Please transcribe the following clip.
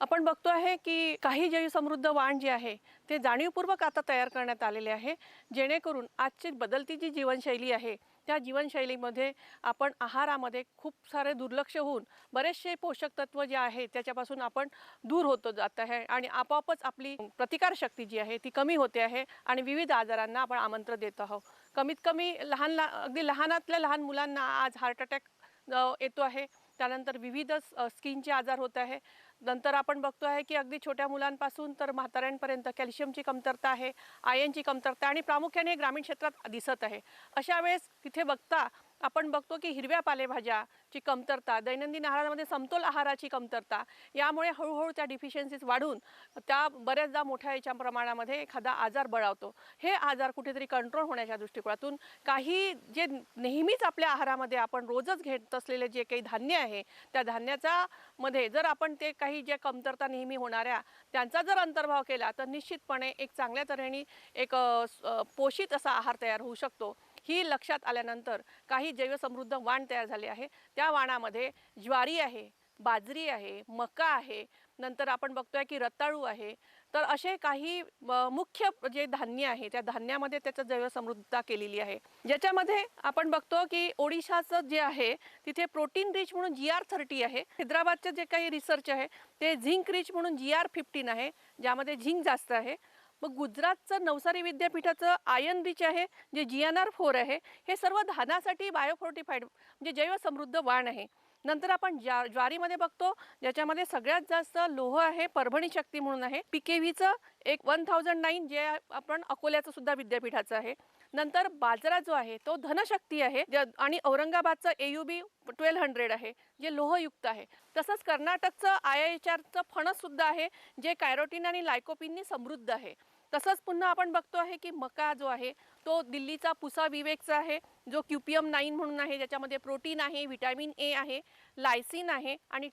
आपण बघतो आहे की काही जैव समृद्ध वाण जे आहे ते जाणीवपूर्वक आता तयार करण्यात आलेले आहे. जेणेकरून आजची बदलती जी जीवनशैली आहे त्या जीवनशैलीमध्ये आपण आहारामध्ये खूप सारे दुर्लक्ष होऊन बरेचसे पोषक तत्व जे आहे त्याच्यापासून आपण दूर होतो जात आहे आणि आपोआपच आपली प्रतिकारशक्ती जी आहे ती कमी होते आहे आणि विविध आजारांना आपण आमंत्रण देत आहोत. कमीत कमी लहान ला अगदी लहानातल्या लहान मुलांना आज हार्ट अटॅक येतो आहे. त्यानंतर विविध स्किनचे आजार होत आहे. नंतर आपण बघतो आहे की अगदी छोट्या मुलांपासून तर म्हाताऱ्यांपर्यंत कॅल्शियमची कमतरता आहे आयनची कमतरता आणि प्रामुख्याने ग्रामीण क्षेत्रात दिसत आहे. अशा वेळेस तिथे बघता आपण बघतो की हिरव्या पालेभाज्याची कमतरता दैनंदिन आहारामध्ये समतोल आहाराची कमतरता यामुळे हळूहळू त्या डिफिशियन्सीज वाढून त्या बऱ्याचदा मोठ्या याच्या प्रमाणामध्ये एखादा आजार बळावतो. हे आजार कुठेतरी कंट्रोल होण्याच्या दृष्टिकोनातून काही जे नेहमीच आपल्या आहारामध्ये आपण रोजच घेत असलेले जे काही धान्य आहे त्या धान्याचा मध्ये जर आपण ते काही ज्या कमतरता नेहमी होणाऱ्या त्यांचा जर अंतर्भाव केला तर निश्चितपणे एक चांगल्या तऱ्हेने एक पोषित असा आहार तयार होऊ शकतो. ही लक्षात आल्यानंतर काही जैवसमृद्ध वाण तयार झाले आहे. त्या वाणामध्ये ज्वारी आहे बाजरी आहे मका आहे नंतर आपण बघतोय की रताळू आहे. तर असे काही मुख्य जे धान्य आहे त्या धान्यामध्ये त्याचं जैवसमृद्धता केलेली आहे. ज्याच्यामध्ये आपण बघतो की ओडिशाचं जे आहे तिथे प्रोटीन रिच म्हणून जी आर थर्टी आहे. हैदराबादचे जे काही रिसर्च आहे ते झिंक रिच म्हणून जी आर फिफ्टीन आहे ज्यामध्ये झिंक जास्त आहे. मग गुजरातचं नवसारी विद्यापीठाचं आयन बीच आहे जे जी एन आर फोर आहे हे सर्व धानासाठी बायोफोर्टिफाईड म्हणजे जैवसमृद्ध वाण आहे. नंतर आपण ज्या ज्वारीमध्ये बघतो ज्याच्यामध्ये सगळ्यात जास्त लोह आहे परभणी शक्ती म्हणून आहे. पिकेव्हीचं एक वन थाउजंड नाईन जे आपण अकोल्याचं सुद्धा विद्यापीठाचं आहे. नंतर बाजरा जो आहे तो धनशक्ती आहे. आणि औरंगाबादचं एयुबी ट्वेल्व हंड्रेड आहे जे लोहयुक्त आहे. तसंच कर्नाटकचं आय एच आरचं फणस सुद्धा आहे जे कायरोटीन आणि लायकोपिननी समृद्ध आहे. तसंच पुन्हा आपण बघतो आहे की मका जो आहे तो दिल्लीचा पुसा विवेकचा आहे जो क्युपियम नाईन म्हणून आहे ज्याच्यामध्ये प्रोटीन आहे व्हिटॅमिन ए आहे लायसिन आहे आणि